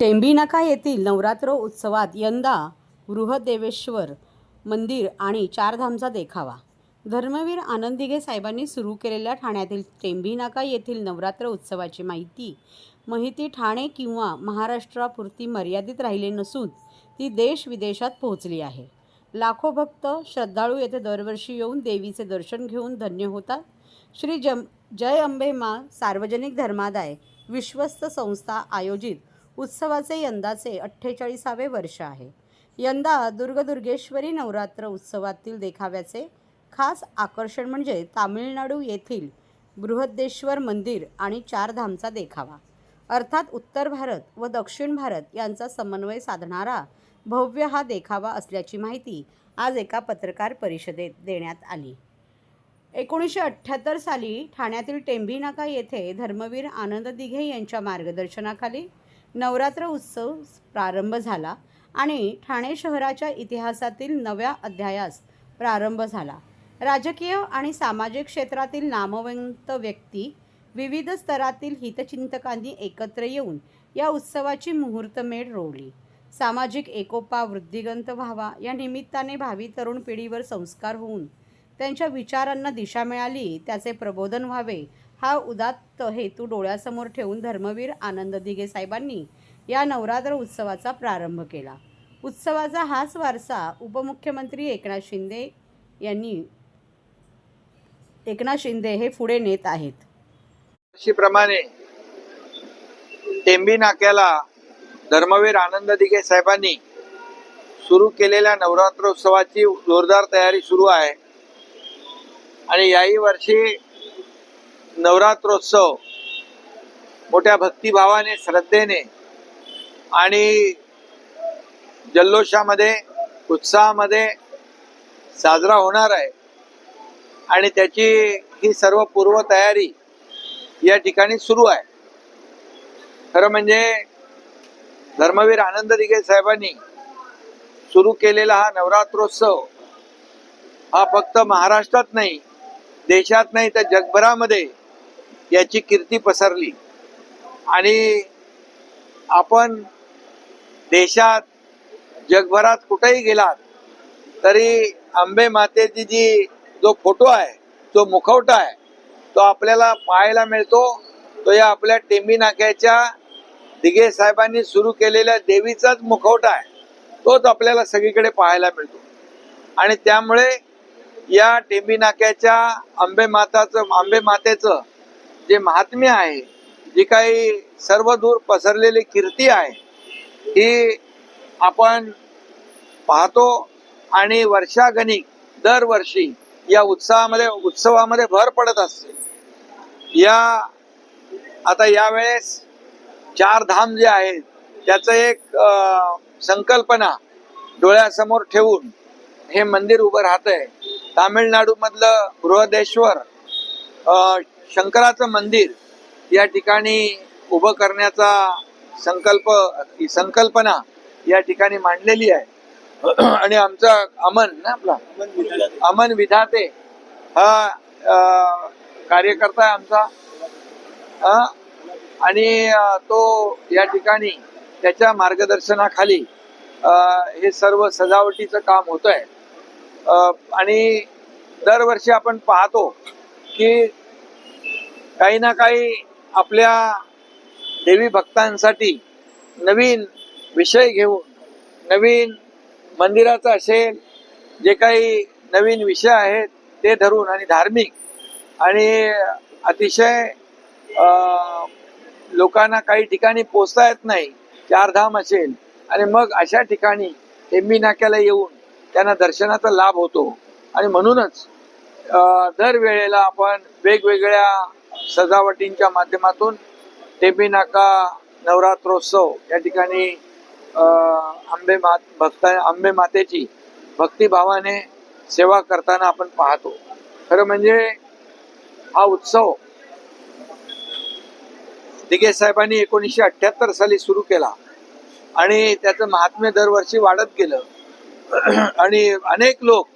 टेंबिनाका येथील नवरात्र उत्सवात यंदा बृहदेवेश्वर मंदिर आणि चारधामचा देखावा. धर्मवीर आनंदिगे साहेबांनी सुरू केलेल्या ठाण्यातील टेंबीनाका येथील नवरात्र उत्सवाची माहिती माहिती ठाणे किंवा महाराष्ट्रापुरती मर्यादित राहिली नसून ती देश विदेशात पोहोचली आहे. लाखो भक्त श्रद्धाळू येथे दरवर्षी येऊन देवीचे दर्शन घेऊन धन्य होतात. श्री जम जय अंबे मा सार्वजनिक धर्मादाय विश्वस्त संस्था आयोजित उत्सवाचे यंदाचे अठ्ठेचाळीसावे वर्ष आहे. यंदा दुर्गदुर्गेश्वरी नवरात्र उत्सवातील देखाव्याचे खास आकर्षण म्हणजे तामिळनाडू येथील बृहद्देश्वर मंदिर आणि चारधामचा देखावा. अर्थात उत्तर भारत व दक्षिण भारत यांचा समन्वय साधणारा भव्य हा देखावा असल्याची माहिती आज एका पत्रकार परिषदेत देण्यात आली. एकोणीसशे अठ्ठ्याहत्तर साली ठाण्यातील टेंभी नाका येथे धर्मवीर आनंद दिघे यांच्या मार्गदर्शनाखाली नवरात्र उत्सव प्रारंभ झाला आणि ठाणे शहराच्या इतिहासातील नव्या अध्यायास प्रारंभ झाला. राजकीय आणि सामाजिक क्षेत्रातील नामवंत व्यक्ती विविध स्तरातील हितचिंतकांनी एकत्र येऊन या उत्सवाची मुहूर्तमेढ रोवली. सामाजिक एकोपा वृद्धिगंत व्हावा या निमित्ताने भावी तरुण पिढीवर संस्कार होऊन त्यांच्या विचारांना दिशा मिळाली त्याचे प्रबोधन व्हावे हा उदात्त हेतू डोळ्यासमोर ठेवून धर्मवीर आनंद दिघे साहेबांनी या नवरात्र उत्सवाचा प्रारंभ केला. उत्सवाचा हाच वारसा उपमुख्यमंत्री एकनाथ शिंदे यांनी एकनाथ शिंदे हे पुढे नेत आहेत. प्रमाणे टेंबी नाक्याला धर्मवीर आनंद दिघे साहेबांनी सुरू केलेल्या नवरात्रोत्सवाची जोरदार तयारी सुरू आहे. आणि याही वर्षी नवरात्रोत्सव मोठ्या भक्तिभावाने श्रद्धेने आणि जल्लोषामध्ये उत्साहामध्ये साजरा होणार आहे. आणि त्याची ही सर्व पूर्वतयारी या ठिकाणी सुरू आहे. खरं म्हणजे धर्मवीर आनंद दिघे साहेबांनी सुरू केलेला हा नवरात्रोत्सव हा फक्त महाराष्ट्रात नाही देशात नाही तर जगभरामध्ये याची कीर्ती पसरली. आणि आपण देशात जगभरात कुठेही गेलात तरी आंबे मातेची जी जो फोटो आहे जो मुखवटा आहे तो आपल्याला पाहायला मिळतो. तो या आपल्या टेंबी नाक्याच्या दिघे साहेबांनी सुरू केलेल्या देवीचाच मुखवटा आहे. तोच आपल्याला सगळीकडे पाहायला मिळतो. आणि त्यामुळे या टेंबी नाक्याच्या आंबे माताचं आंबे मातेचं जे महात्म्य आहे जी काही सर्व दूर पसरलेली कीर्ती आहे ही आपण पाहतो आणि वर्षागणिक दरवर्षी या उत्साहामध्ये उत्सवामध्ये भर पडत असते. या आता यावेळेस चार धाम जे आहेत त्याचं एक संकल्पना डोळ्यासमोर ठेवून हे मंदिर उभं राहत आहे तामिळनाडूमधलं बृहदेश्वर शंकराचं मंदिर या ठिकाणी उभं करण्याचा संकल्प ही संकल्पना या ठिकाणी मांडलेली आहे. आणि आमचा अमन ना आपला? अमन विधाते हा कार्यकर्ता आहे आमचा. आणि तो या ठिकाणी त्याच्या मार्गदर्शनाखाली हे सर्व सजावटीचं काम होत आहे आणि दरवर्षी आपण पाहतो की काही ना काही आपल्या देवी भक्तांसाठी नवीन विषय घेऊन नवीन मंदिराचं असेल जे काही नवीन विषय आहेत ते धरून आणि धार्मिक आणि अतिशय लोकांना काही ठिकाणी पोचता येत नाही चारधाम असेल आणि मग अशा ठिकाणी एम्बी नाक्याला येऊन त्यांना दर्शनाचा लाभ होतो. आणि म्हणूनच दर वेळेला आपण वेगवेगळ्या सजावटींच्या माध्यमातून टेबी नाका नवरात्रोत्सव. या ठिकाणी आंबे मात भक्त आंबे मातेची भक्तिभावाने सेवा करताना आपण पाहतो. खरं म्हणजे हा उत्सव दिगे साहेबांनी एकोणीसशे अठ्ठ्याहत्तर साली सुरू केला आणि त्याचं महात्म्य दरवर्षी वाढत गेलं. आणि अनेक लोक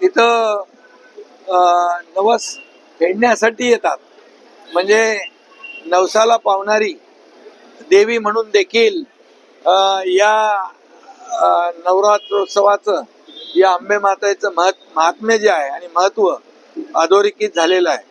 तिथं नवस फेडण्यासाठी येतात. म्हणजे नवसाला पावणारी देवी म्हणून देखील या नवरात्रोत्सवाचं या आंबे मातेचं महत् महात्म्य जे आहे आणि महत्त्व अधोरेखित झालेलं आहे.